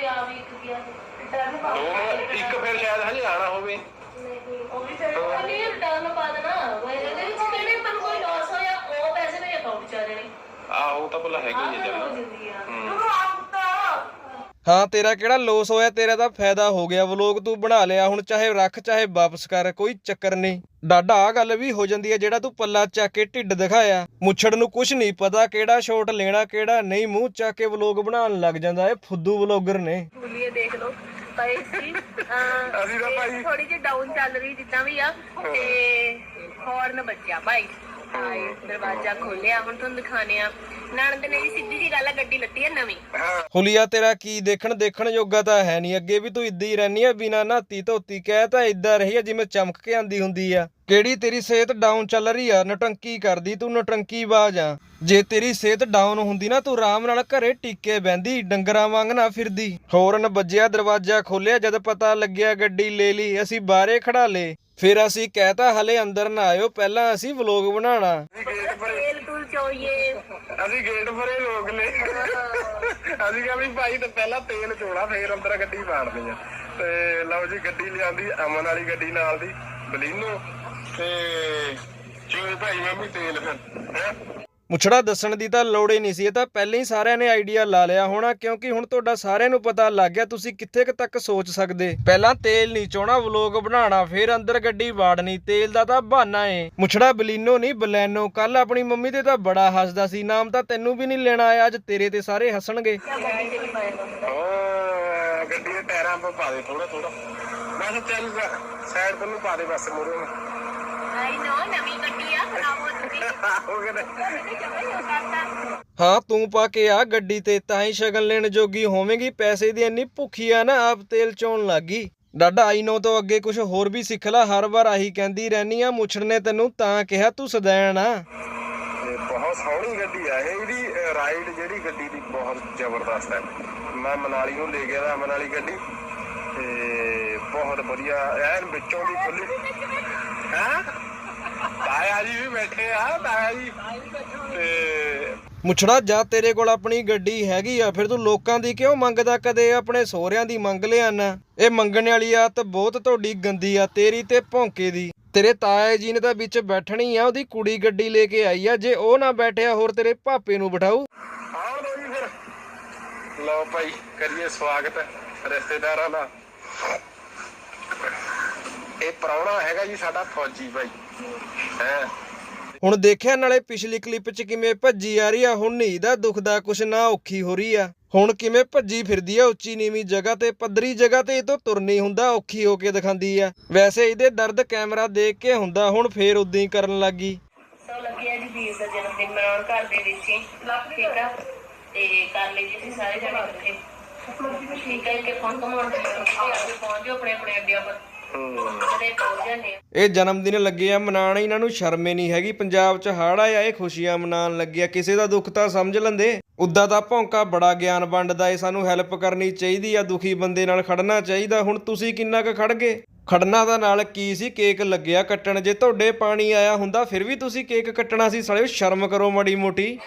ਤੇ ਆ ਵੀ ਇੱਕ ਗਿਆ ਰਿਟਰਨ ਪਾ ਨੂੰ ਇੱਕ ਫਿਰ ਸ਼ਾਇਦ ਹਜੇ ਆਣਾ ਹੋਵੇ। ਉਹ ਵੀ ਫਿਰ ਨਹੀਂ ਰਿਟਰਨ ਪਾ ਦੇਣਾ। ਉਹ ਇਹਦੇ ਵਿੱਚ ਕਿਹੜੇ ਮੈਨੂੰ ਕੋਈ ਲਾਸ ਹੋਇਆ ਉਹ ਪੈਸੇ ਮੇਰੇ ਅਕਾਊਂਟ ਚ ਆ ਜਾਣੇ ਆਹੋ ਤਾਂ ਭਲਾ ਹੈਗਾ ਹੀ ਹੈ ਚੱਲ ਹੂੰ। ਹਾਂ ਤੇਰਾ ਕਿਹੜਾ ਲੋਸ ਹੋਇਆ? ਤੇਰਾ ਤਾਂ ਫਾਇਦਾ ਹੋ ਗਿਆ। ਵਲੋਗ ਤੂੰ ਬਣਾ ਲਿਆ ਹੁਣ ਚਾਹੇ ਰੱਖ ਚਾਹੇ ਵਾਪਸ ਕਰ ਕੋਈ ਚੱਕਰ ਨਹੀਂ। ਡਾਡਾ ਆ ਗੱਲ ਵੀ ਹੋ ਜਾਂਦੀ ਹੈ ਜਿਹੜਾ ਤੂੰ ਪੱਲਾ ਚੱਕ ਕੇ ਢਿੱਡ ਦਿਖਾਇਆ। ਮੁੱਛੜ ਨੂੰ ਕੁਝ ਨਹੀਂ ਪਤਾ ਕਿਹੜਾ ਸ਼ਾਟ ਲੈਣਾ ਕਿਹੜਾ ਨਹੀਂ। ਮੂੰਹ ਚੱਕ ਕੇ ਵਲੋਗ ਬਣਾਉਣ ਲੱਗ ਜਾਂਦਾ ਇਹ ਫੁੱਦੂ ਵਲੋਗਰ ਨੇ। ਬੁਲੀਏ ਦੇਖ ਲਓ। ਭਾਈ ਸੀ ਅਸੀਂ ਤਾਂ ਭਾਈ ਥੋੜੀ ਜਿਹੀ ਡਾਊਨ ਚੱਲ ਰਹੀ ਜਿੱਦਾਂ ਵੀ ਆ। ਤੇ ਹੌਰਨ ਬੱਜਿਆ ਭਾਈ। ਹਾਏ ਦਰਵਾਜ਼ਾ ਖੋਲਿਆ ਹੁਣ ਤੁਹਾਨੂੰ ਦਿਖਾਣੇ ਆ ਨਣਦ ਨੇ ਜੀ ਸਿੱਧੀ ਜੀ ਗੱਲ ਆ, ਗੱਡੀ ਲੱਤੀ ਆ ਨਵੀਂ। ਹੁਲੀਆ, ਤੇਰਾ ਕੀ ਦੇਖਣ ਦੇਖਣ ਯੋਗਾ ਤਾਂ ਹੈ ਨਹੀਂ। ਅੱਗੇ ਵੀ ਤੂੰ ਇੱਦਾਂ ਹੀ ਰਹਿਨੀ ਆ, ਬਿਨਾ ਨਾਤੀ ਧੋਤੀ ਕਹਿ ਤਾਂ ਇੱਦਾਂ ਰਹੀ ਆ, ਜਿਵੇਂ ਚਮਕ ਕੇ ਆਂਦੀ ਹੁੰਦੀ ਆ। ਕਿਹੜੀ ਤੇਰੀ ਸਿਹਤ ਡਾਊਨ ਚੱਲ ਰਹੀ ਆ? ਨਟੰਕੀ ਕਰਦੀ ਤੂੰ ਨਟੰਕੀ ਬਾਜ ਆ। ਜੇ ਤੇਰੀ ਸਿਹਤ ਡਾਊਨ ਹੁੰਦੀ ਨਾ ਤੂੰ ਆਰਾਮ ਨਾਲ ਘਰੇ ਟਿੱਕੇ ਬਹਿੰਦੀ ਡੰਗਰਾਂ ਵਾਂਗ ਨਾ ਫਿਰਦੀ। ਹੋਰਨ ਵੱਜਿਆ ਦਰਵਾਜ਼ਾ ਖੋਲਿਆ ਜਦ ਪਤਾ ਲੱਗਿਆ ਗੱਡੀ ਲੈ ਲਈ ਅਸੀਂ ਬਾਹਰੇ ਖੜਾ ਲੇ ਫਿਰ ਅਸੀਂ ਕਹਿਤਾ ਹਲੇ ਅੰਦਰ ਨਾ ਆਇਓ ਪਹਿਲਾਂ ਅਸੀਂ ਵਲੋਗ ਚੋਈਏ। ਅਸੀਂ ਗੇਟ ਫਰੇ ਲੋਕ ਨੇ। ਅਸੀਂ ਕਿਹਾ ਵੀ ਭਾਈ ਤੇ ਪਹਿਲਾਂ ਤੇਲ ਚੋਣਾ ਫੇਰ ਅੰਦਰ ਗੱਡੀ ਪਾੜਨੀ ਆ। ਤੇ ਲਓ ਜੀ ਗੱਡੀ ਲਿਆਂਦੀ ਅਮਨ ਵਾਲੀ ਗੱਡੀ ਨਾਲ ਦੀ ਬਲੀਨੋ। ਤੇ ਚੋਏ ਭਾਈ ਮੰਮੀ ਤੇਲ ਫਿਰ ਹੈਂ? ਮੁਛੜਾ ਦੱਸਣ ਦੀ ਤਾਂ ਲੋੜ ਹੀ ਨਹੀਂ ਸੀ ਇਹ ਤਾਂ ਪਹਿਲਾਂ ਹੀ ਸਾਰਿਆਂ ਨੇ ਆਈਡੀਆ ਲਾ ਲਿਆ ਹੋਣਾ ਕਿਉਂਕਿ ਹੁਣ ਤੁਹਾਡਾ ਸਾਰਿਆਂ ਨੂੰ ਪਤਾ ਲੱਗ ਗਿਆ ਤੁਸੀਂ ਕਿੱਥੇ ਕੁ ਤੱਕ ਸੋਚ ਸਕਦੇ। ਪਹਿਲਾਂ ਤੇਲ ਨਹੀਂ ਚੋਣਾ ਵਲੋਗ ਬਣਾਉਣਾ ਫਿਰ ਅੰਦਰ ਗੱਡੀ ਵਾੜਨੀ ਤੇਲ ਦਾ ਤਾਂ ਬਹਾਨਾ ਏ। ਮੁਛੜਾ ਬਲੀਨੋ ਨਹੀਂ ਬਲੈਨੋ ਕੱਲ ਆਪਣੀ ਮੰਮੀ ਤੇ ਤਾਂ ਬੜਾ ਹੱਸਦਾ ਸੀ ਨਾਮ ਤਾਂ ਤੈਨੂੰ ਵੀ ਨਹੀਂ ਲੈਣਾ ਆਇਆ ਅੱਜ ਤੇਰੇ ਤੇ ਸਾਰੇ ਹੱਸਣਗੇ। ਗੱਡੀ ਦੇ ਟਾਇਰਾਂ 'ਤੇ ਪਾ ਦੇ ਥੋੜਾ ਥੋੜਾ ਬਸ ਚੱਲ ਸਾਈਡ ਤੋਂ ਨੂੰ ਪਾ ਦੇ ਬਸ ਮੂਰੇ ਹੋ ਤੂੰ ਪਾ ਕੇ ਆ ਗੱਡੀ ਤੇ ਤਾਂ ਹੀ ਸ਼ਗਨ ਲੈਣ ਜੋਗੀ ਹੋਵੇਂਗੀ। ਪੈਸੇ ਦੀ ਇੰਨੀ ਭੁੱਖੀ ਆ ਨਾ ਆਪ ਤੇਲ ਚੋਣ ਲੱਗੀ ਡਾਡਾ ਆਈ ਨੋ ਤੋਂ ਅੱਗੇ ਕੁਝ ਹੋਰ ਵੀ ਸਿੱਖ ਲੈ ਹਰ ਵਾਰ ਆਹੀ ਕਹਿੰਦੀ ਰਹਿਨੀ ਆ ਮੁਛੜ ਨੇ ਤੈਨੂੰ ਤਾਂ ਕਿਹਾ ਤੂੰ ਸਦੈਣ ਆ। ਤੇ ਬਹੁਤ ਸੋਹਣੀ ਗੱਡੀ ਆ ਇਹ ਇਹਦੀ ਰਾਈਡ ਜਿਹੜੀ ਗੱਡੀ ਦੀ ਬਹੁਤ ਜ਼ਬਰਦਸਤ ਹੈ ਮੈਂ ਮਨਾਲੀ ਨੂੰ ਲੈ ਗਿਆ ਤਾਂ ਮਨਾਲੀ ਗੱਡੀ ਤੇ ਬਹੁਤ ਵਧੀਆ ਐਨ ਵਿੱਚੋਂ ਦੀ ਖੁੱਲੀ ਹੈ? ਤਾਇਆ ਜੀ ਵੀ ਬੈਠੇ ਆ ਤਾਇਆ ਜੀ। ਤੇ ਮੁਛੜਾ ਜਾ ਤੇਰੇ ਕੋਲ ਆਪਣੀ ਗੱਡੀ ਹੈਗੀ ਆ ਫਿਰ ਤੂੰ ਲੋਕਾਂ ਦੀ ਕਿਉਂ ਮੰਗਦਾ? ਕਦੇ ਆਪਣੇ ਸਹੁਰਿਆਂ ਦੀ ਮੰਗ ਲਿਆਣਾ ਇਹ ਮੰਗਣ ਵਾਲੀ ਆਦਤ ਬਹੁਤ ਤੁਹਾਡੀ ਗੰਦੀ ਆ ਤੇਰੀ ਤੇ ਭੌਂਕੇ ਦੀ। ਤੇਰੇ ਤਾਏ ਜੀ ਨੇ ਤਾਂ ਵਿੱਚ ਬੈਠਣੀ ਆ ਉਹਦੀ ਕੁੜੀ ਗੱਡੀ ਲੈ ਕੇ ਆਈ ਆ ਜੇ ਉਹ ਨਾ ਬੈਠਿਆ ਹੋਰ ਤੇਰੇ ਭਾਪੇ ਨੂੰ ਬਿਠਾਊ। ਜੀ ਫਿਰ। ਲਓ ਭਾਈ ਕਰੀਏ ਸਵਾਗਤ ਰਿਸ਼ਤੇਦਾਰਾਂ ਦਾ। ਇਹ ਪ੍ਰਾਹੁਣਾ ਹੈਗਾ ਜੀ ਸਾਡਾ ਫੌਜੀ ਭਾਈ ਹੈ। ਹੁਣ ਦੇਖਿਆ ਨਾਲੇ ਪਿਛਲੀ ਕਲਿੱਪ 'ਚ ਕਿਵੇਂ ਭੱਜੀ ਆ ਰਹੀ ਆ ਹੁਣ ਨਹੀਂ ਦਾ ਦੁਖਦਾ ਕੁਛ ਨਾ ਔਖੀ ਹੋ ਰਹੀ ਆ। ਹੁਣ ਕਿਵੇਂ ਭੱਜੀ ਫਿਰਦੀ ਆ ਉੱਚੀ ਨੀਵੀਂ ਜਗ੍ਹਾ ਤੇ ਪੱਧਰੀ ਜਗ੍ਹਾ ਤੇ ਇਹ ਤੋਂ ਤੁਰ ਨਹੀਂ ਹੁੰਦਾ ਔਖੀ ਹੋ ਕੇ ਦਿਖਾਉਂਦੀ ਆ। ਵੈਸੇ ਇਹਦੇ ਦਰਦ ਕੈਮਰਾ ਦੇਖ ਕੇ ਹੁੰਦਾ ਹੁਣ ਫੇਰ ਉਦਾਂ ਹੀ ਕਰਨ ਲੱਗੀ। ਸੋ ਲੱਗਿਆ ਜੀ ਵੀਰ ਦਾ ਜਨਮ ਦਿਨ ਮਨਾਉਣ ਘਰ ਦੇ ਵਿੱਚ ਹੀ। ਠੀਕ ਆ ਤੇ ਕਰ ਲਈ ਜੀ ਅਸੀਂ ਸਾਰੇ ਜਣੇ ਇਕੱਠੇ। ਠੀਕ ਹੈ ਕਿ ਫੋਨ ਕਮਾਉਣ ਦੇ ਅੱਗੇ ਪਹੁੰਚ ਜਾਓ ਆਪਣੇ ਆਪਣੇ ਅੱਡਿਆਂ ਪਰ ਕਦੇ ਪਹੁੰਚ ਜਾਂਦੇ ਆ ਇਹ ਜਨਮ ਦਿਨ ਲੱਗੇ ਆ ਮਨਾਣ ਇਹਨਾਂ ਨੂੰ ਸ਼ਰਮੇ ਨਹੀਂ ਹੈਗੀ। ਪੰਜਾਬ 'ਚ ਹੜ ਆਇਆ ਇਹ ਖੁਸ਼ੀਆਂ ਮਨਾਣ ਲੱਗੇ ਕਿਸੇ ਦਾ ਦੁੱਖ ਤਾਂ ਸਮਝ ਲੰਦੇ। ਉਦਾਂ ਦਾ ਭੌਂਕਾ ਬੜਾ ਗਿਆਨ ਵੰਡਦਾ ਏ ਸਾਨੂੰ ਹੈਲਪ ਕਰਨੀ ਚਾਹੀਦੀ ਆ ਦੁਖੀ ਬੰਦੇ ਨਾਲ ਖੜਨਾ ਚਾਹੀਦਾ। ਹੁਣ ਤੁਸੀਂ ਕਿੰਨਾ ਕੁ ਖੜ ਗਏ? ਖੜਨਾ ਦਾ ਨਾਲ ਕੀ ਸੀ ਕੇਕ ਲੱਗਿਆ ਕੱਟਣ। ਜੇ ਤੁਹਾਡੇ ਪਾਣੀ ਆਇਆ ਹੁੰਦਾ ਫਿਰ ਵੀ ਤੁਸੀਂ ਕੇਕ ਕੱਟਣਾ ਸੀ। ਸਾਲਿਓ ਸ਼ਰਮ ਕਰੋ ਮੜੀ ਮੋਟੀ।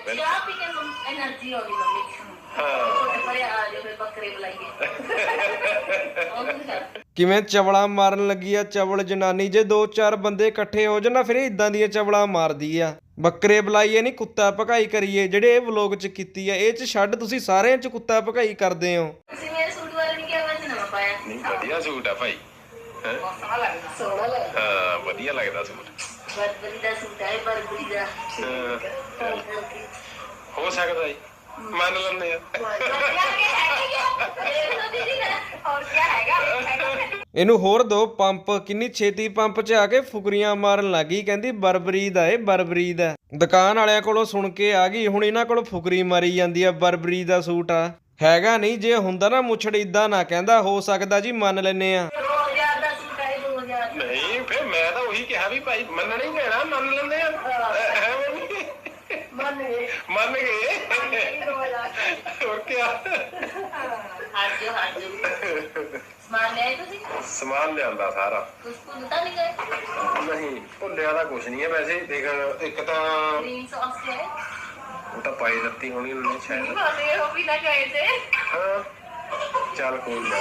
ਕਿਵੇਂ ਚਵਲਾ ਮਾਰਨ ਲੱਗੀ ਆ? ਚਵਲ ਜਨਾਨੀ ਜੇ ਦੋ ਚਾਰ ਬੰਦੇ ਇਕੱਠੇ ਹੋ ਜਾਣ ਨਾ ਫਿਰ ਇਦਾਂ ਦੀਆਂ ਚਵਲਾ ਮਾਰਦੀ ਆ। ਬੱਕਰੇ ਬੁਲਾਈਏ ਨਹੀਂ ਕੁੱਤਾ ਭਕਾਈ ਕਰੀਏ ਜਿਹੜੇ ਇਹ ਵਲੋਗ 'ਚ ਕੀਤੀ ਆ ਇਹ 'ਚ ਛੱਡ ਤੁਸੀਂ ਸਾਰਿਆਂ 'ਚ ਕੁੱਤਾ ਭਕਾਈ ਕਰਦੇ ਹੋ। ਤੁਸੀਂ ਮੇਰੇ ਸੂਟ ਵਾਲੇ ਨਹੀਂ ਕਿਹਾ ਮੈਂ ਨਵਾਂ ਪਾਇਆ। ਨਹੀਂ ਵਧੀਆ ਸੂਟ ਆ ਭਾਈ। ਹੈਂ? ਸੋਹਣਾ ਲੱਗਦਾ। ਸੋਹਣਾ ਲੱਗਦਾ। ਹਾਂ ਵਧੀਆ ਲੱਗਦਾ ਸੂਟ। ਬਰਬਰੀ ਦਾ ਸੂਟ ਹੈ ਬਰਬਰੀ ਦਾ। ਹਾਂ। ਹੋ ਸਕਦਾ ਜੀ। ਮੰਨ ਲੈਂਦੇ ਆ। ਇਹਨੂੰ ਹੋਰ ਦੋ ਪੰਪ ਕਿੰਨੀ ਛੇਤੀ ਪੰਪ 'ਚ ਆ ਕੇ ਫੁਕਰੀਆਂ ਮਾਰਨ ਲੱਗੀ ਕਹਿੰਦੀ ਬਰਬਰੀ ਦਾ ਏ ਬਰਬਰੀ ਦਾ। ਦੁਕਾਨ ਵਾਲਿਆਂ ਕੋਲੋਂ ਸੁਣ ਕੇ ਆ ਗਈ ਹੁਣ ਇਹਨਾਂ ਕੋਲ ਫੁਕਰੀ ਮਾਰੀ ਜਾਂਦੀ ਆ ਬਰਬਰੀ ਦਾ ਸੂਟ ਆ। ਹੈਗਾ ਨਹੀਂ ਜੇ ਹੁੰਦਾ ਨਾ ਮੁੱਛੜ ਇਦਾਂ ਨਾ ਕਹਿੰਦਾ ਹੋ ਸਕਦਾ ਜੀ ਮੰਨ ਲੈਨੇ ਆ। ਮੰਨ ਲੈਂਦੇ ਆ। ਮੰਨ ਗਏ। ਮੰਨ का ਹੋਰ ਕੀ हाथ जो हाथ जो मान ले तुझे ਸਮਾਨ ਲਿਆਂਦਾ ਸਾਰਾ उसको बता नहीं गए ਨਹੀਂ ਭੁੱਲਿਆ ਦਾ ਕੁਝ ਨਹੀਂ ਹੈ ਵੈਸੇ ਦੇਖ ਇੱਕ ਤਾਂ ग्रीन सॉस के है ਉਹ ਤਾਂ ਪਾਈ ਦਿੱਤੀ ਹੋਣੀ ਉਹਨੇ ਸ਼ਾਇਦ बोले हो भी ना गए थे ਹਾਂ ਚੱਲ ਕੋਈ ਨਾ।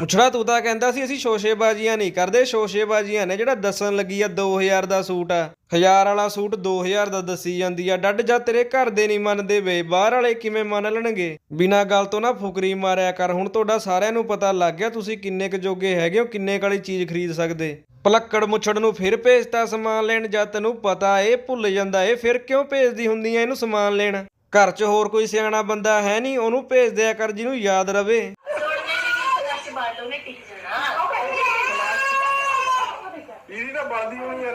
ਮੁਛੜਾ ਤੂੰ ਤਾਂ ਕਹਿੰਦਾ ਸੀ ਅਸੀਂ ਸ਼ੋਸ਼ੇਬਾਜ਼ੀਆਂ ਨਹੀਂ ਕਰਦੇ, ਸ਼ੋਸ਼ੇਬਾਜ਼ੀਆਂ ਨੇ ਜਿਹੜਾ ਦੱਸਣ ਲੱਗੀ ਆ 2000 ਦਾ ਸੂਟ ਆ। 1000 ਵਾਲਾ ਸੂਟ 2000 ਦਾ ਦੱਸੀ ਜਾਂਦੀ ਆ। ਡੱਡ ਜਾ ਤੇਰੇ ਘਰ ਦੇ ਨਹੀਂ ਮੰਨਦੇ ਵੇ, ਬਾਹਰ ਵਾਲੇ ਕਿਵੇਂ ਮੰਨ ਲੈਣਗੇ? ਬਿਨਾਂ ਗੱਲ ਤੋਂ ਨਾ ਫੁਕਰੀ ਮਾਰਿਆ ਕਰ। ਹੁਣ ਤੁਹਾਡਾ ਸਾਰਿਆਂ ਨੂੰ ਪਤਾ ਲੱਗ ਗਿਆ ਤੁਸੀਂ ਕਿੰਨੇ ਕੁ ਜੋਗੇ ਹੈਗੇ ਹੋ, ਕਿੰਨੇ ਕਾਲੀ ਚੀਜ਼ ਖਰੀਦ ਸਕਦੇ। ਪਲੱਕੜ ਮੁੱਛੜ ਨੂੰ ਫਿਰ ਭੇਜਤਾ ਸਮਾਨ ਲੈਣ ਜਾਂ ਤੈਨੂੰ ਪਤਾ ਇਹ ਭੁੱਲ ਜਾਂਦਾ ਏ, ਫਿਰ ਕਿਉਂ ਭੇਜਦੀ ਹੁੰਦੀ ਐ ਇਹਨੂੰ ਸਮਾਨ ਲੈਣ? ਘਰ 'ਚ ਹੋਰ ਕੋਈ ਸਿਆਣਾ ਬੰਦਾ ਹੈ ਨਹੀਂ ਉਹਨੂੰ ਭੇਜ ਦਿਆ ਕਰ ਜਿਹਨੂੰ ਯਾਦ ਰਵੇ। ਇਹਦੀ ਤਾਂ ਬਣਦੀ ਹੋਣੀ ਯਾਰ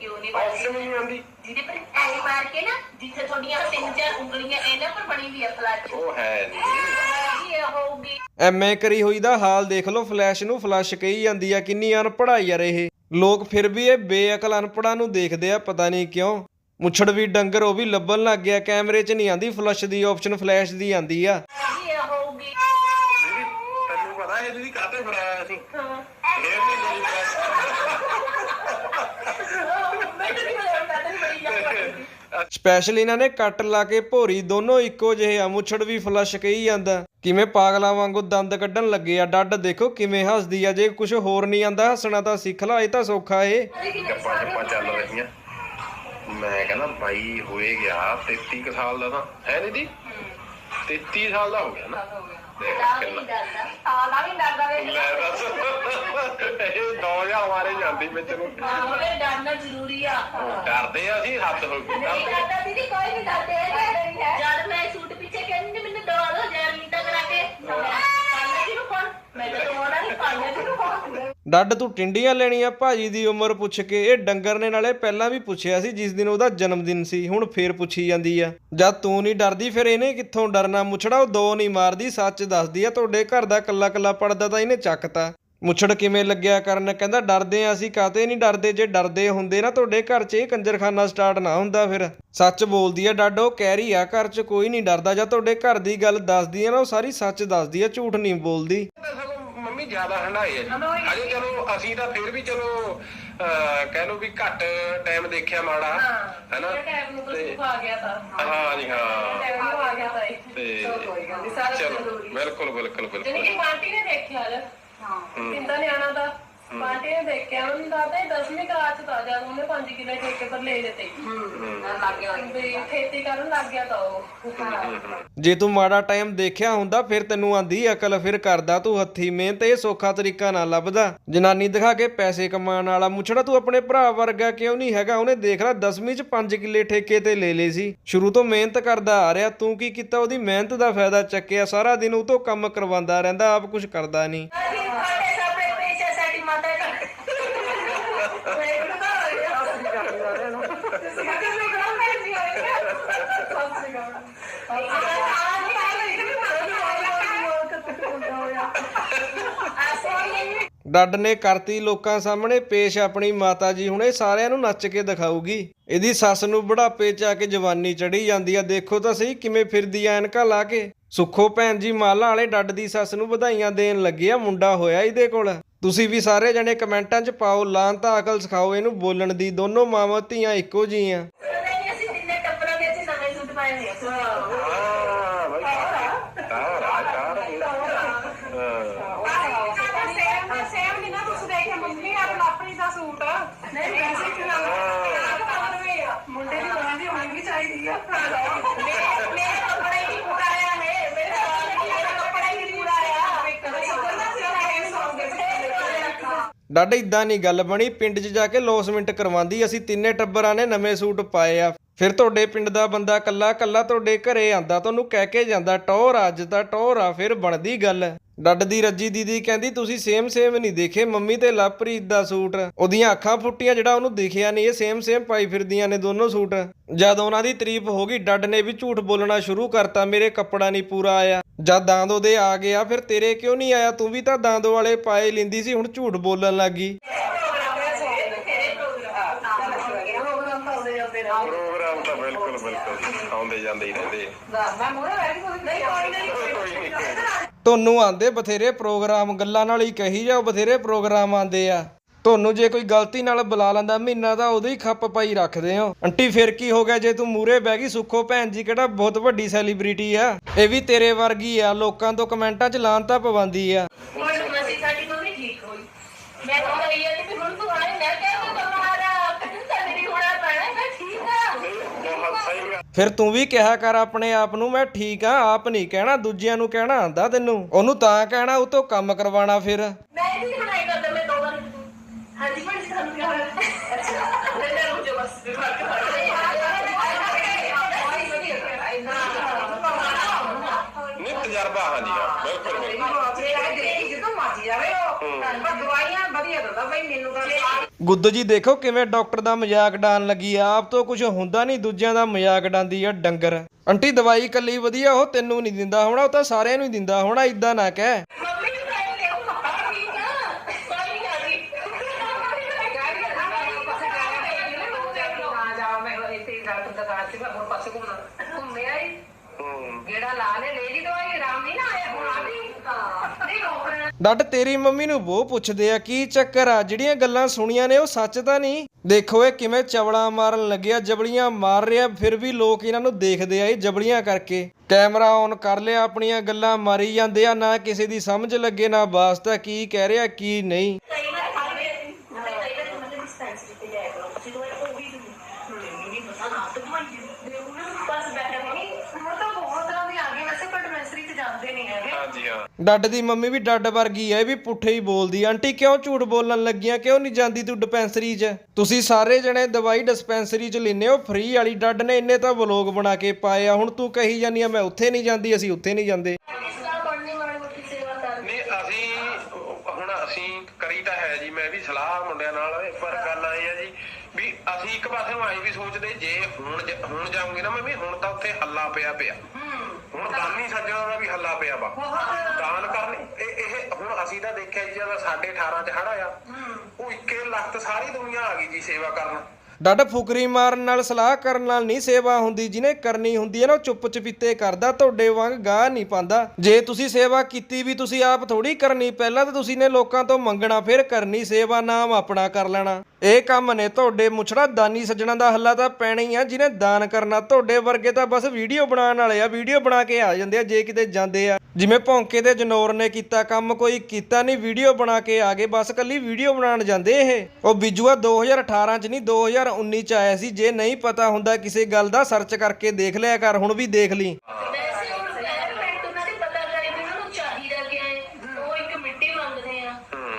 ਕਿਉਂ ਨਹੀਂ ਆਪਸ਼ਨ ਬਣਦੀ ਨਹੀਂ ਆਉਂਦੀ। ਜਿਹਦੇ ਪਰ ਐ ਮਾਰ ਕੇ ਨਾ ਜਿੱਥੇ ਤੁਹਾਡੀਆਂ ਤਿੰਨ ਚਾਰ ਉਂਗਲੀਆਂ ਇਹਨਾਂ ਪਰ ਬਣੀ ਹੋਈ ਆ ਫਲੱਚ ਉਹ ਹੈ ਨਹੀਂ। ਇਹ ਹੋਊਗੀ। ਐਮਏ ਕਰੀ ਹੋਈ ਦਾ ਹਾਲ ਦੇਖ ਲਓ ਫਲੈਸ਼ ਨੂੰ ਫਲਸ਼ ਕਹੀ ਜਾਂਦੀ ਆ ਕਿੰਨੀ ਅਨਪੜ੍ਹ ਯਾਰ ਇਹ। ਲੋਕ ਫਿਰ ਵੀ ਇਹ ਬੇਅਕਲ ਅਨਪੜ੍ਹਾਂ ਨੂੰ ਦੇਖਦੇ ਆ ਪਤਾ ਨਹੀਂ ਕਿਉਂ। ਮੁੱਛੜ ਵੀ ਡੰਗਰ ਉਹ ਵੀ ਲੱਭਣ ਲੱਗ ਗਿਆ। ਕੈਮਰੇ 'ਚ ਨਹੀਂ ਆਂਦੀ ਫਲਸ਼ ਦੀ ਆਪਸ਼ਨ ਫਲੈਸ਼ ਦੀ ਆਂਦੀ ਆ। ਇਹ ਹੋਊਗੀ। ਦੀਦੀ ਤੈਨੂੰ ਪਤਾ ਇਹ ਦੀਦੀ ਕਾਤੇ ਫੜਾਇਆ ਸੀ ਹਾਂ। ਫੇਰ ਨਹੀਂ ਗਈ ਮੈਨੂੰ ਨਹੀਂ ਪਤਾ ਮੈਂ ਤਾਂ ਨਹੀਂ ਬੜੀ ਜਾਂਦੀ ਸਪੈਸ਼ਲ ਇਹਨਾਂ ਨੇ ਕੱਟ ਲਾ ਕੇ ਭੋਰੀ ਦੋਨੋਂ ਇੱਕੋ ਜਿਹੇ ਆ। ਮੁੱਛੜ ਵੀ ਫਲਸ਼ ਕਹੀ ਜਾਂਦਾ। ਕਿਵੇਂ ਪਾਗਲਾਂ ਵਾਂਗੂ ਦੰਦ ਕੱਢਣ ਲੱਗੇ ਆ। ਡੱਡ ਦੇਖੋ ਕਿਵੇਂ ਹੱਸਦੀ ਆ। ਜੇ ਕੁਝ ਹੋਰ ਨਹੀਂ ਆਂਦਾ ਹੱਸਣਾ ਤਾਂ ਸਿੱਖ ਲਾ ਇਹ ਤਾਂ ਸੌਖਾ ਏ। ਗੱਪਾਂ ਗੱਪਾਂ ਚੱਲ ਰਹੀਆਂ। ਮੈਂ ਕਹਿੰਦਾ ਬਾਈ ਹੋਏ ਗਿਆ 33 ਕੁ ਸਾਲ ਦਾ ਤਾਂ ਹੈ ਦੀਦੀ 33 ਸਾਲ ਦਾ ਹੋ ਗਿਆ ਨਾ। ਨਹੀਂ ਲੈ। ਦੱਸ ਇਹ 2000 ਮਾਰੇ ਜਾਂਦੀ ਵਿੱਚ ਨੂੰ। ਉਹਦੇ ਡਰਨਾ ਜ਼ਰੂਰੀ ਆ। ਡਰਦੇ ਆ ਅਸੀਂ ਹੱਦ ਹੋ ਗਈ। ਨਹੀਂ ਡਰਦਾ ਦੀਦੀ ਕੋਈ ਨਹੀਂ ਡਰਦੇ। ਹੈਗੇ ਜਦ ਮੈਂ ਸੂਟ ਪਿੱਛੇ ਕਹਿੰਦੀ ਮੈਨੂੰ ਦਵਾ ਦੋ ਹਜ਼ਾਰ ਲੀਟਰ ਕਰਾ ਕੇ। ਮੈਂ ਕਾਲੇ ਜੀ ਨੂੰ ਫੋਨ ਮੈਂ ਤਾਂ ਦਵਾਉਣਾ ਨਹੀਂ ਕਾਲੇ ਜੀ ਨੂੰ ਡੱਡ ਤੂੰ ਟਿੰਡੀਆਂ ਲੈਣੀਆਂ, ਭਾਜੀ ਦੀ ਉਮਰ ਪੁੱਛ ਕੇ। ਇਹ ਡੰਗਰ ਨੇ ਨਾਲੇ ਪਹਿਲਾਂ ਵੀ ਪੁੱਛਿਆ ਸੀ, ਜਿਸ ਦਿਨ ਉਹਦਾ ਜਨਮ ਦਿਨ ਸੀ, ਹੁਣ ਫੇਰ ਪੁੱਛੀ ਜਾਂਦੀ ਆ। ਜਦ ਤੂੰ ਨਹੀਂ ਡਰਦੀ, ਫਿਰ ਇਹਨੇ ਕਿੱਥੋਂ ਡਰਨਾ? ਮੁੱਛੜਾ ਉਹ ਦੋ ਨਹੀਂ ਮਾਰਦੀ, ਸੱਚ ਦੱਸਦੀ ਆ, ਤੁਹਾਡੇ ਘਰ ਦਾ ਕੱਲਾ ਕੱਲਾ ਪੜਦਾ ਤਾਂ ਇਹਨੇ ਚੱਕਤਾ। ਮੁੱਛੜ ਕਿਵੇਂ ਲੱਗਿਆ ਕਰਨ? ਕਹਿੰਦਾ ਡਰਦੇ ਆ ਅਸੀਂ ਕਾਤੇ ਨਹੀਂ ਡਰਦੇ? ਜੇ ਡਰਦੇ ਹੁੰਦੇ ਨਾ ਤੁਹਾਡੇ ਘਰ 'ਚ ਇਹ ਕੰਜਰਖਾਨਾ ਸਟਾਰਟ ਨਾ ਹੁੰਦਾ ਫਿਰ। ਸੱਚ ਬੋਲਦੀ ਆ ਡੱਡ ਕਹਿ ਰਹੀ ਆ ਘਰ 'ਚ ਕੋਈ ਨਹੀਂ ਡਰਦਾ। ਜਾਂ ਤੁਹਾਡੇ ਘਰ ਦੀ ਗੱਲ ਦੱਸਦੀ ਆ ਨਾ ਉਹ ਸਾਰੀ ਸੱਚ ਦੱਸਦੀ ਆ ਝੂਠ ਨਹੀਂ ਬੋਲਦੀ। ਮੰਮੀ ਜ਼ਿਆਦਾ ਹੰਡਾਏ ਆ ਜੀ। ਅਜੇ ਚਲੋ ਅਸੀਂ ਤਾਂ ਫਿਰ ਵੀ ਚਲੋ ਕਹਿ ਲਓ ਵੀ ਘੱਟ ਟਾਈਮ ਦੇਖਿਆ ਮਾੜਾ ਹੈਨਾ? ਟਾਈਮ ਨੂੰ ਤੇ ਆ ਗਿਆ ਤਾਂ। ਹਾਂ ਜੀ ਹਾਂ। ਟਾਈਮ ਨੂੰ ਆ ਗਿਆ ਤਾਂ ਚਲੋ ਬਿਲਕੁਲ ਬਿਲਕੁਲ ਬਿਲਕੁਲ। ਕਿ ਪਾਰਟੀ ਨੇ ਦੇਖਿਆ ਲੈ ਹਾਂ ਕਿੰਦਾ ਨਿਆਣਾ ਦਾ ਪਾਰਟੀ ਨੇ ਦੇਖਿਆ ਉਹਨੂੰ ਦਾਦਾ 10ਵੀਂ ਕਲਾਸ ਚ ਤਾਂ ਜਦ ਉਹਨੇ 5 ਕਿੱਲੇ ਠੇਕੇ ਪਰ ਲੈ ਹੂੰ। ਲੱਗ ਗਿਆ ਵੀ ਖੇਤੀ ਕਰਨ ਲੱਗ ਗਿਆ ਤਾਂ ਉਹ। ਜੇ ਤੂੰ ਮਾੜਾ ਟਾਈਮ ਦੇਖਿਆ ਹੁੰਦਾ ਫਿਰ ਤੈਨੂੰ ਆਂਦੀ ਅਕਲ ਫਿਰ ਕਰਦਾ ਤੂੰ ਹੱਥੀ ਮਿਹਨਤ ਇਹ ਸੌਖਾ ਤਰੀਕਾ ਨਾ ਲੱਭਦਾ। ਜਨਾਨੀ ਦਿਖਾ ਕੇ ਪੈਸੇ ਕਮਾਉਣ ਵਾਲਾ ਮੁਛੜਾ ਤੂੰ ਆਪਣੇ ਭਰਾ ਵਰਗਾ ਕਿਉਂ ਨਹੀਂ ਹੈਗਾ? ਉਹਨੇ ਦੇਖ ਲੈ 10ਵੀਂ ਚ 5 ਕਿੱਲੇ ਠੇਕੇ ਤੇ ਲੈ ਲਏ ਸੀ। ਸ਼ੁਰੂ ਤੋਂ ਮਿਹਨਤ ਕਰਦਾ ਆ ਰਿਹਾ ਤੂੰ ਕੀ ਕੀਤਾ? ਉਹਦੀ ਮਿਹਨਤ ਦਾ ਫਾਇਦਾ ਚੱਕਿਆ ਸਾਰਾ ਦਿਨ ਉਹ ਤੋਂ ਕੰਮ ਕਰਵਾਉਂਦਾ ਰਹਿੰਦਾ ਆਪ ਕੁਝ ਕਰਦਾ ਨਹੀਂ ਸਾਡੇ ਸਾਹਮਣੇ ਪੈਸੇ ਸਾਡੀ ਮਾਤਾ ਦਾ ਡੱਡ ਨੇ ਕਰਤੀ ਲੋਕਾਂ ਸਾਹਮਣੇ ਪੇਸ਼ ਆਪਣੀ ਮਾਤਾ ਜੀ ਹੁਣੇ ਸਾਰਿਆਂ ਨੂੰ ਨੱਚ ਕੇ ਦਿਖਾਊਗੀ। ਇਹਦੀ ਸੱਸ ਨੂੰ ਬੁਢਾਪੇ 'ਚ ਆ ਕੇ ਜਵਾਨੀ ਚੜੀ ਜਾਂਦੀ ਆ। ਦੇਖੋ ਤਾਂ ਸਹੀ ਕਿਵੇਂ ਫਿਰਦੀ ਆ ਐਨਕਾਂ ਲਾ ਕੇ। ਸੁੱਖੋ ਭੈਣ ਜੀ ਮਾਲਾ ਵਾਲੇ ਡੱਡ ਦੀ ਸੱਸ ਨੂੰ ਵਧਾਈਆਂ ਦੇਣ ਲੱਗੇ ਆ ਮੁੰਡਾ ਹੋਇਆ ਇਹਦੇ ਕੋਲ। ਤੁਸੀਂ ਵੀ ਸਾਰੇ ਜਣੇ ਕਮੈਂਟਾਂ 'ਚ ਪਾਓ ਲਾਂ ਤਾਂ ਅਕਲ ਸਿਖਾਓ ਇਹਨੂੰ ਬੋਲਣ ਦੀ ਦੋਨੋਂ ਮਾਵਾਂ ਧੀਆਂ ਇੱਕੋ ਜੀਆਂ। ਅਸੀਂ ਤਿੰਨੇ ਟੱਬਰਾਂ ਦੇ ਵਿੱਚ ਨਵੇਂ ਸੂਟ ਪਾਏ ਹੋਏ ਆ ਹਾਂ ਬਈ ਤਾਰ ਆ ਤਾਰ ਹਾਂ ਸੇਮ ਨਹੀਂ ਨਾ ਤੁਸੀਂ ਦੇਖਿਆ ਮੰਮੀ ਆਪਣਾ ਆਪਣੀ ਦਾ ਸੂਟ ਨਹੀਂ ਵੈਸੇ ਕਿ ਮੁੰਡੇ ਦੀ ਬਣਾਉਂਦੀ ਹੋਣੀ ਵੀ ਚਾਹੀਦੀ ਆ ਮੇਰੇ ਮੇਰੇ ਕੱਪੜੇ ਹੀ ਪੂਰਾ ਆਇਆ ਹੈ ਮੇਰੇ ਕੱਪੜੇ ਹੀ ਪੂਰਾ ਆਇਆ ਡੱਡ ਇਦਾਂ ਨਹੀਂ ਗੱਲ ਬਣੀ, ਪਿੰਡ 'ਚ ਜਾ ਕੇ ਲੋਸਮੈਂਟ ਕਰਵਾਉਂਦੀ, ਅਸੀਂ ਤਿੰਨੇ ਟੱਬਰਾਂ ਨੇ ਨਵੇਂ ਸੂਟ ਪਾਏ ਆ। ਫਿਰ ਤੁਹਾਡੇ ਪਿੰਡ ਦਾ ਬੰਦਾ ਕੱਲਾ ਕੱਲਾ ਤੁਹਾਡੇ ਘਰੇ ਆਂਦਾ ਤੁਹਾਨੂੰ ਕਹਿ ਕੇ ਜਾਂਦਾ, ਟੌਰ ਅੱਜ ਤਾਂ ਟੌਰ ਆ, ਫਿਰ ਬਣਦੀ ਗੱਲ। ਡੱਡ ਦੀ ਰੱਜੀ ਦੀਦੀ ਕਹਿੰਦੀ ਤੁਸੀਂ ਸੇਮ ਸੇਮ ਨਹੀਂ ਦੇਖੇ ਮੰਮੀ ਤੇ ਲਵਪ੍ਰੀਤ ਦਾ ਸੂਟ। ਉਹਦੀਆਂ ਅੱਖਾਂ ਫੁੱਟੀਆਂ ਜਿਹੜਾ ਉਹਨੂੰ ਦਿਖਿਆ ਨਹੀਂ ਇਹ ਸੇਮ ਸੇਮ ਪਾਈ ਫਿਰਦੀਆਂ ਨੇ ਦੋਨੋਂ ਸੂਟ। ਜਦ ਉਹਨਾਂ ਦੀ ਤਾਰੀਫ ਹੋ ਗਈ ਡੱਡ ਨੇ ਵੀ ਝੂਠ ਬੋਲਣਾ ਸ਼ੁਰੂ ਕਰਤਾ ਮੇਰੇ ਕੱਪੜਾ ਨਹੀਂ ਪੂਰਾ ਆਇਆ। ਜਦ ਦਾਂਦੋ ਦੇ ਆ ਗਿਆ ਫਿਰ ਤੇਰੇ ਕਿਉਂ ਨਹੀਂ ਆਇਆ? ਤੂੰ ਵੀ ਤਾਂ ਦਾਂਦੋ ਵਾਲੇ ਪਾਏ ਲਿੰਦੀ ਸੀ ਹੁਣ ਝੂਠ ਬੋਲਣ ਲੱਗੀ। ਪ੍ਰੋਗਰਾਮ ਤਾਂ ਬਿਲਕੁਲ ਬਿਲਕੁਲ ਆਉਂਦੇ ਜਾਂਦੇ ਹੀ ਰਹਿੰਦੇ ਮੈਂ ਮੂਹਰੇ ਬੈਠੀ ਕੋਈ ਨਹੀਂ ਕੋਈ ਨਹੀਂ ਕੋਈ ਨਹੀਂ ਤੁਹਾਨੂੰ ਆਂਦੇ ਬਥੇਰੇ ਪ੍ਰੋਗਰਾਮ, ਗੱਲਾਂ ਨਾਲ ਹੀ ਕਹੀ ਜਾਓ, ਬਥੇਰੇ ਪ੍ਰੋਗਰਾਮ ਆਂਦੇ ਆ। ਤੁਹਾਨੂੰ ਜੇ ਕੋਈ ਗਲਤੀ ਨਾਲ ਬੁਲਾ ਲੈਂਦਾ, ਮਹੀਨਾ ਤਾਂ ਉਦੋਂ ਹੀ ਖੱਪ ਪਾਈ ਰੱਖਦੇ ਹੋ। ਆਂਟੀ, ਫਿਰ ਕੀ ਹੋ ਗਿਆ ਜੇ ਤੂੰ ਮੂਰੇ ਬਹਿ ਗਈ ਸੁੱਖੋ ਭੈਣ ਜੀ, ਕਿਹੜਾ ਬਹੁਤ ਵੱਡੀ ਸੈਲੀਬ੍ਰਿਟੀ ਆ। ਇਹ ਵੀ ਤੇਰੇ ਵਰਗੀ ਆ, ਲੋਕਾਂ ਤੋਂ ਕਮੈਂਟਾਂ 'ਚ ਲਾਂਤਾ ਪਵਾਉਂਦੀ ਆ ਹੁਣ ਅਸੀਂ ਸਾਡੀ ਮੰਮੀ ਠੀਕ ਹੋਈ ਮੈਂ ਤਾਂ ਕਹੀ ਆ ਕਿ ਹੁਣ ਤੂੰ ਆਏ ਮੈਂ ਕਿਹਾ ਤੂੰ ਤੁਹਾਡਾ ਤਾਂ ਮੇਰੀ ਹੋਣਾ ਪੈਣਾ ਮੈਂ ਠੀਕ ਆ ਬਹੁਤ ਸਹੀ ਗੱਲ ਫਿਰ ਤੂੰ ਵੀ ਕਿਹਾ ਕਰ ਆਪਣੇ ਆਪ ਨੂੰ ਮੈਂ ਠੀਕ ਆ ਆਪ ਨਹੀਂ ਕਹਿਣਾ ਦੂਜਿਆਂ ਨੂੰ ਕਹਿਣਾ ਆਂਦਾ ਤੈਨੂੰ ਉਹਨੂੰ ਤਾਂ ਕਹਿਣਾ ਉਹ ਤੋਂ ਕੰਮ ਕਰਵਾਉਣਾ ਫਿਰ ਮੈਂ ਨਹੀਂ ਬਣਾਈ ਕਰਦਾ ਮੈਂ ਦੋ ਵਾਰ ਹਾਂਜੀ ਮੈਂ ਤੁਹਾਨੂੰ ਕਿਹਾ ਅੱਛਾ ਮੈਂ ਤਾਂ ਮੁਝੇ ਬਸ ਦਿਮਾਗ ਨਹੀਂ ਤਜਰਬਾ ਹਾਂਜੀ ਹਾਂ ਬਿਲਕੁਲ ਬਿਲਕੁਲ ਜਦੋਂ ਮਰਜ਼ੀ ਜਾਵੇ ਉਹ ਪਰ ਦਵਾਈਆਂ ਵਧੀਆ ਦਿੰਦਾ ਬਈ ਮੈਨੂੰ ਤਾਂ ਗੁੱਦ ਜੀ ਦੇਖੋ ਕਿਵੇਂ ਡਾਕਟਰ ਦਾ ਮਜ਼ਾਕ ਡਾਣ ਲੱਗੀ ਆ। ਆਪ ਤੋਂ ਕੁਝ ਹੁੰਦਾ ਨਹੀਂ ਦੂਜਿਆਂ ਦਾ ਮਜ਼ਾਕ ਡਾਂਦੀ ਆ ਡੰਗਰ। ਆਂਟੀ ਦਵਾਈ ਕੱਲੀ ਵਧੀਆ ਉਹ ਤੈਨੂੰ ਨਹੀਂ ਦਿੰਦਾ ਹੋਣਾ ਉਹ ਤਾਂ ਸਾਰਿਆਂ ਨੂੰ ਹੀ ਦਿੰਦਾ ਹੋਣਾ ਇਦਾਂ ਨਾ ਕਹਿ। ਮੰਮੀ ਨੂੰ ਕਹਿ ਲਿਓ ਪਾਪਾ ਠੀਕ ਆ ਕੋਈ ਨਹੀਂ ਆ ਜੀ ਹੂੰ ਜਿਹੜਾ ਲਾ ਲੈ ਲੈ ਲਈ ਦਵਾਈ ਆਰਾਮ ਨਹੀਂ ਨਾ ਆਇਆ ਹੁਣ ਆ ਵੀ ਨਹੀਂ ਰੋਕਣਾ ਡੱਡ ਤੇਰੀ ਮੰਮੀ ਨੂੰ ਉਹ ਪੁੱਛਦੇ ਆ, ਕੀ ਚੱਕਰ ਆ? ਜਿਹੜੀਆਂ ਗੱਲਾਂ ਸੁਣੀਆਂ ਨੇ ਉਹ ਸੱਚ ਤਾਂ ਨਹੀਂ। ਦੇਖੋ ਇਹ ਕਿਵੇਂ ਚਵਲਾ ਮਾਰਨ ਲੱਗਿਆ ਜਬਲੀਆਂ ਮਾਰ ਰਿਹਾ, ਫਿਰ ਵੀ ਲੋਕ ਇਹਨਾਂ ਨੂੰ ਦੇਖਦੇ ਆ ਇਹ ਜਬਲੀਆਂ ਕਰਕੇ। ਕੈਮਰਾ ਔਨ ਕਰ ਲਿਆ, ਆਪਣੀਆਂ ਗੱਲਾਂ ਮਾਰੀ ਜਾਂਦੇ ਆ, ਨਾ ਕਿਸੇ ਦੀ ਸਮਝ ਲੱਗੇ, ਨਾ ਵਾਸਤਾ ਕੀ ਕਹਿ ਰਿਹਾ, ਕੀ ਨਹੀਂ ਕਈ ਵਾਰ ਖਾਵੇ ਕਈ ਵਾਰ ਮਤਲਬ ਡਿਸਪੈਂਸਰੀ ਤੇ ਜਾਇਆ ਕਰੋ ਤੁਸੀਂ ਤਾਂ ਉਹ ਵੀ ਨਹੀਂ ਪਤਾ ਨਾ ਤਾਂ ਮੈਂ ਦੇ ਉਹਨਾਂ ਨੂੰ ਬਸ ਬੈਠੇ ਨਹੀਂ ਹੁਣ ਤਾਂ ਬਹੁਤ ਤਰ੍ਹਾਂ ਦੀ ਆ ਗਈ ਵੈਸੇ ਪਰ ਡਿਸਪੈਂਸਰੀ ਤੇ ਜਾਂਦੇ ਨਹੀਂ ਹੈਗੇ ਹਾਂਜੀ ਹਾਂ ਡੱਡ ਦੀ ਮੰਮੀ ਵੀ ਡੱਡ ਵਰਗੀ ਐ ਇਹ ਵੀ ਪੁੱਠੇ ਹੀ ਬੋਲਦੀ ਆਂਟੀ ਕਿਉਂ ਝੂਠ ਬੋਲਣ ਲੱਗੀਆਂ? ਕਿਉਂ ਨਹੀਂ ਜਾਂਦੀ ਤੂੰ ਡਿਸਪੈਂਸਰੀ 'ਚ? ਤੁਸੀਂ ਸਾਰੇ ਜਣੇ ਦਵਾਈ ਡਿਸਪੈਂਸਰੀ 'ਚ ਲੈਨੇ ਹੋ ਫ੍ਰੀ ਵਾਲੀ ਡੱਡ ਨੇ ਇੰਨੇ ਤਾਂ ਵਲੋਗ ਬਣਾ ਕੇ ਪਾਏ ਆ। ਹੁਣ ਤੂੰ ਕਹੀ ਜਾਂਦੀ ਆ, ਮੈਂ ਉੱਥੇ ਨਹੀਂ ਜਾਂਦੀ, ਅਸੀਂ ਉੱਥੇ ਨਹੀਂ ਜਾਂਦੇ। ਨਹੀਂ, ਅਸੀਂ, ਹੁਣ ਅਸੀਂ ਕਰੀ ਤਾਂ ਹੈ ਜੀ, ਮੈਂ ਵੀ ਸਲਾਹ ਮੁੰਡਿਆਂ ਨਾਲ, ਪਰ ਗੱਲ ਆਏ ਆ ਜੀ ਵੀ ਅਸੀਂ ਇੱਕ ਪਾਸੇ ਆਏ ਵੀ ਸੋਚਦੇ, ਜੇ ਹੁਣ ਜ- ਹੁਣ ਜਾਉਂਗੇ ਨਾ ਮੈਂ ਵੀ ਹੁਣ ਤਾਂ ਉੱਥੇ ਹੱਲਾ ਪਿਆ ਪਿਆ ਹੁਣ ਦਾਨੀ ਸੱਜਣਾ ਦਾ ਵੀ ਹੱਲਾ ਪਿਆ ਵਾ। ਦਾਨ ਕਰਨੀ। ਇਹ ਇਹ ਹੁਣ ਅਸੀਂ ਤਾਂ ਦੇਖਿਆ ਜੀ ਜਦੋਂ ਸਾਡੇ 18 ਚ ਹੜ ਆਇਆ ਉਹ ਇੱਕੇ ਲੱਖ ਸਾਰੀ ਦੁਨੀਆ ਆ ਗਈ ਜੀ ਸੇਵਾ ਕਰਨ। ਡੱਡ ਫੁਕਰੀ ਮਾਰਨ ਨਾਲ ਸਲਾਹ ਕਰਨ ਨਾਲ ਨਹੀਂ ਸੇਵਾ ਹੁੰਦੀ ਜਿਹਨੇ ਕਰਨੀ ਹੁੰਦੀ ਹੈ ਨਾ ਉਹ ਚੁੱਪ ਚਪੀਤੇ ਕਰਦਾ ਤੁਹਾਡੇ ਵਾਂਗ ਗਾਹ ਨਹੀਂ ਪਾਉਂਦਾ। ਜੇ ਤੁਸੀਂ ਸੇਵਾ ਕੀਤੀ ਵੀ ਤੁਸੀਂ ਆਪ ਥੋੜੀ ਕਰਨੀ ਪਹਿਲਾਂ ਤਾਂ ਤੁਸੀਂ ਨੇ ਲੋਕਾਂ ਤੋਂ ਮੰਗਣਾ ਫਿਰ ਕਰਨੀ ਸੇਵਾ ਨਾਮ ਆਪਣਾ ਕਰ ਲੈਣਾ। ਇਹ ਕੰਮ ਨੇ ਤੁਹਾਡੇ ਮੁਛੜਾ ਦਾਨੀ ਸੱਜਣਾ ਦਾ ਹੱਲਾ ਤਾਂ ਪੈਣਾ ਹੀ ਆ ਜਿਹਨੇ ਦਾਨ ਕਰਨਾ ਤੁਹਾਡੇ ਵਰਗੇ ਤਾਂ ਬਸ ਵੀਡੀਓ ਬਣਾਉਣ ਵਾਲੇ ਆ ਵੀਡੀਓ ਬਣਾ ਕੇ ਆ ਜਾਂਦੇ ਆ ਜੇ ਕਿਤੇ ਜਾਂਦੇ ਆ। ਜਿਵੇਂ ਭੌਂਕੇ ਤੇ ਜਨੌਰ ਨੇ ਕੀਤਾ ਕੰਮ ਕੋਈ ਕੀਤਾ ਨਹੀਂ ਵੀਡੀਓ ਬਣਾ ਕੇ ਆ ਗਏ ਬਸ ਕੱਲੀ ਵੀਡੀਓ ਬਣਾਉਣ ਜਾਂਦੇ ਇਹ। ਉਹ ਬਿਜੂਆ 2018 ਚ ਨਹੀਂ 2019 ਚ ਆਇਆ ਸੀ ਜੇ ਨਹੀਂ ਪਤਾ ਹੁੰਦਾ ਕਿਸੇ ਗੱਲ ਦਾ ਸਰਚ ਕਰਕੇ ਦੇਖ ਲਿਆ ਕਰ ਹੁਣ ਵੀ ਦੇਖ ਲਈ। ਵੈਸੇ ਹੁਣ ਗਵਰਨਮੈਂਟ ਉਹਨਾਂ ਦੀ ਪਤਾ ਕਰੇ ਵੀ ਉਹਨਾਂ ਨੂੰ ਚਾਹੀਦਾ ਕੀ ਹੈ ਉਹ ਇੱਕ ਮਿੱਟੀ ਮੰਗਦੇ ਆ।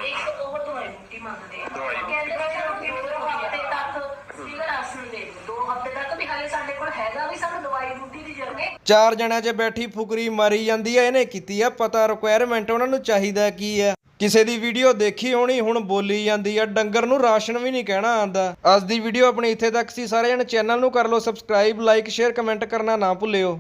ਇੱਕ ਉਹ ਦਵਾਈ ਬੂਟੀ ਮੰਗਦੇ ਆ ਦਵਾਈ ਬੂਟੀ। ਕਹਿੰਦੇ ਕਿ ਉਹ ਦੋ ਹਫ਼ਤੇ ਤੱਕ ਸੀਗਾ ਰਾਸ਼ਨ ਦੇ ਦਿਓ। ਦੋ ਹਫ਼ਤੇ ਤੱਕ ਵੀ ਹਾਲੇ ਸਾਡੇ ਕੋਲ ਹੈਗਾ ਵੀ ਸਾਨੂੰ ਦਵਾਈ ਬੂਟੀ ਦੀ ਜ਼ਰੂਰਤ ਹੈ ਚਾਰ ਜਣਿਆਂ 'ਚ ਬੈਠੀ ਫੁਕਰੀ ਮਾਰੀ ਜਾਂਦੀ ਆ, ਇਹਨੇ ਕੀਤੀ ਆ ਪਤਾ ਰਿਕੁਆਇਰਮੈਂਟ ਉਹਨਾਂ ਨੂੰ ਚਾਹੀਦਾ ਕੀ ਆ। ਕਿਸੇ ਦੀ ਵੀਡੀਓ ਦੇਖੀ ਹੋਣੀ, ਹੁਣ ਬੋਲੀ ਜਾਂਦੀ ਆ, ਡੰਗਰ ਨੂੰ ਰਾਸ਼ਨ ਵੀ ਨਹੀਂ ਕਹਿਣਾ ਆਂਦਾ ਅੱਜ ਦੀ ਵੀਡੀਓ ਆਪਣੀ ਇੱਥੇ ਤੱਕ ਸੀ ਸਾਰੇ ਜਣੇ ਚੈਨਲ ਨੂੰ ਕਰ ਲਓ ਸਬਸਕ੍ਰਾਈਬ ਲਾਈਕ ਸ਼ੇਅਰ ਕਮੈਂਟ ਕਰਨਾ ਨਾ ਭੁੱਲਿਓ।